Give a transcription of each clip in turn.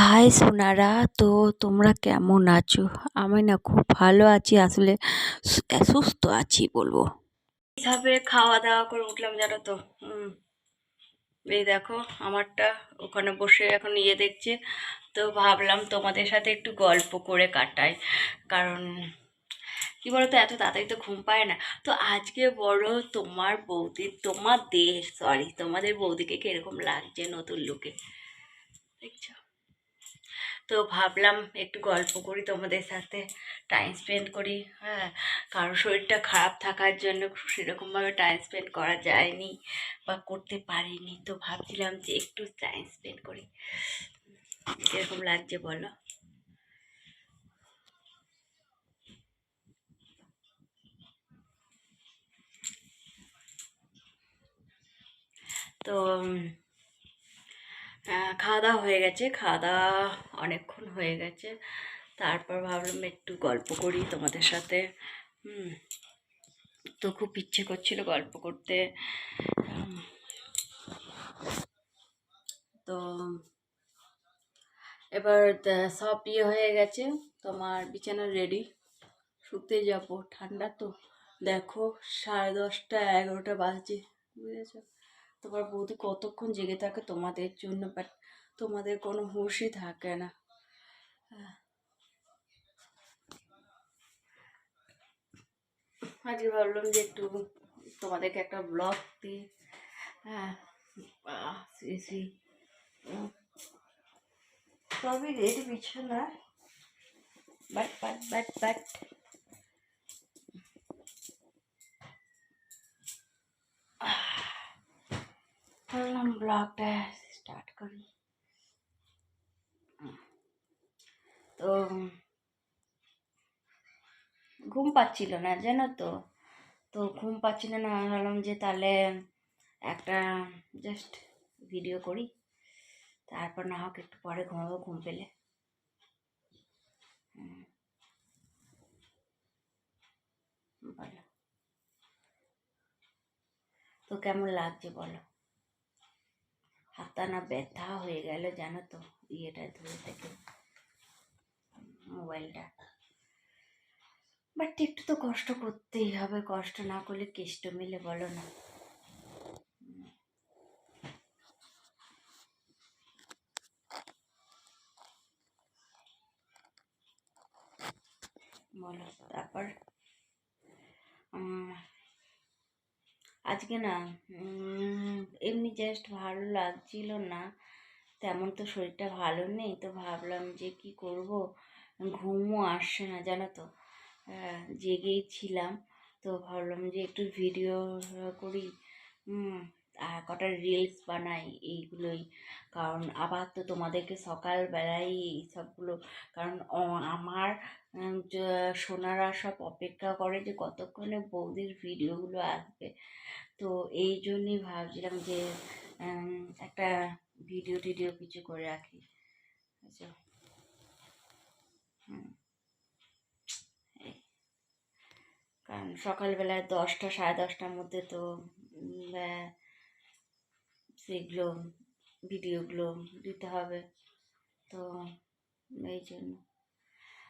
High Sonara, তো তোমরা কেমন আছো? আমি না খুব ভালো আছি, আসলে সুস্থ আছি বলব। হিসাবে খাওয়া দাওয়া করে উঠলাম জানো তো? এই দেখো, আমারটা ওখানে বসে এখন ইয়ে দেখছে। তো ভাবলাম তোমাদের সাথে একটু গল্প করে কাটাই। কারণ, কি বলতো, এত তাড়াতাড়ি তো ঘুম পায় না। তো আজকে বড় তোমার বৌদি, তোমাদের সরি তোমাদের বৌদিকে কীরকম লাগছে নতুন লুকে দেখছ? তো ভাবলাম একটু গল্প করি তোমাদের সাথে টাইম স্পেন্ড করি হ্যাঁ। কারও শরীরটা খারাপ থাকার জন্য সেরকমভাবে টাইম স্পেন্ড করা যায়নি বা করতে পারিনি, তো ভাবছিলাম যে একটু টাইম স্পেন্ড করি। কীরকম লাগছে বলো? তো খাওয়া দাওয়া হয়ে গেছে খাওয়া দাওয়া অনেকক্ষণ হয়ে গেছে। তারপর ভাবলাম একটু গল্প করি তোমাদের সাথে। তো খুব ইচ্ছে করছিল গল্প করতে। তো এবার সব ইয়ে হয়ে গেছে, তোমার বিছানা রেডি শুতে যাব, ঠান্ডা তো। দেখো, সাড়ে দশটা এগারোটা বাজে বুঝেছ? তোমার বৌদি কতক্ষণ জেগে থাকে তোমাদের জন্য বাট তোমাদের কোনো হুঁশই থাকে না। আজকে ভাবলাম যে একটু তোমাদেরকে একটা ব্লগ দিই। হ্যাঁ সবই রেডি বিছানা বাট বাট বাট বাট ব্লগটা স্টার্ট করি তো ঘুম পাচ্ছিল না, জানো তো? তো ঘুম পাচ্ছিল না ভাবলাম যে তাহলে একটা জাস্ট ভিডিও করি। তারপর না হোক একটু পরে ঘুমাবো ঘুম পেলে। বলো। তো কেমন লাগছে বলো? হাতটা না ব্যথা হয়ে গেল, জানো তো, ইয়েটা ধরে থেকে মোবাইলটা। বাট একটু তো কষ্ট করতেই হবে, কষ্ট না করলে কেষ্ট মিলে, বলো না। বলো, তারপর আজকে না এমনি জাস্ট ভালো লাগছিল না। তেমন তো শরীরটা ভালো নেই, তো ভাবলাম যে কি করব? ঘুমও আসছে না, জানো তো। জেগেই ছিলাম, তো ভাবলাম যে একটু ভিডিও করি। আর কটা রিলস বানাই এইগুলোই। কারণ আবার তো তোমাদেরকে সকালবেলায় এই সবগুলো, কারণ আমার সোনারা সব অপেক্ষা করে যে কতক্ষণে বৌদির ভিডিওগুলো আসবে। তো এই জন্যই ভাবছিলাম যে একটা ভিডিও টিডিও কিছু করে রাখি। এই। কারণ সকালবেলায় দশটা, সাড়ে দশটার মধ্যে তো সেগুলো, ভিডিওগুলো দিতে হবে। তো এই জন্য।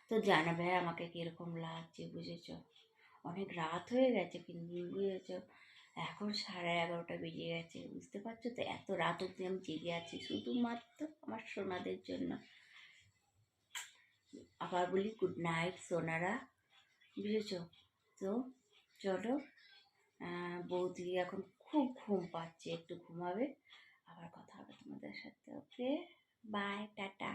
তো জানাবে আমাকে কীরকম লাগছে বুঝেছ? অনেক রাত হয়ে গেছে কিন্তু বুঝেছ? এখন সাড়ে এগারোটা বেজে গেছে, বুঝতে পারছ তো? এত রাত অবধি আমি জেগে আছি, শুধুমাত্র আমার সোনাদের জন্য। আবার বলি গুড নাইট সোনারা। বুঝেছ? তো চলো বৌদি এখন খুব ঘুম পাচ্ছে, একটু ঘুমাবে। আবার কথা হবে তোমাদের সাথে ওকে বাই টাটা।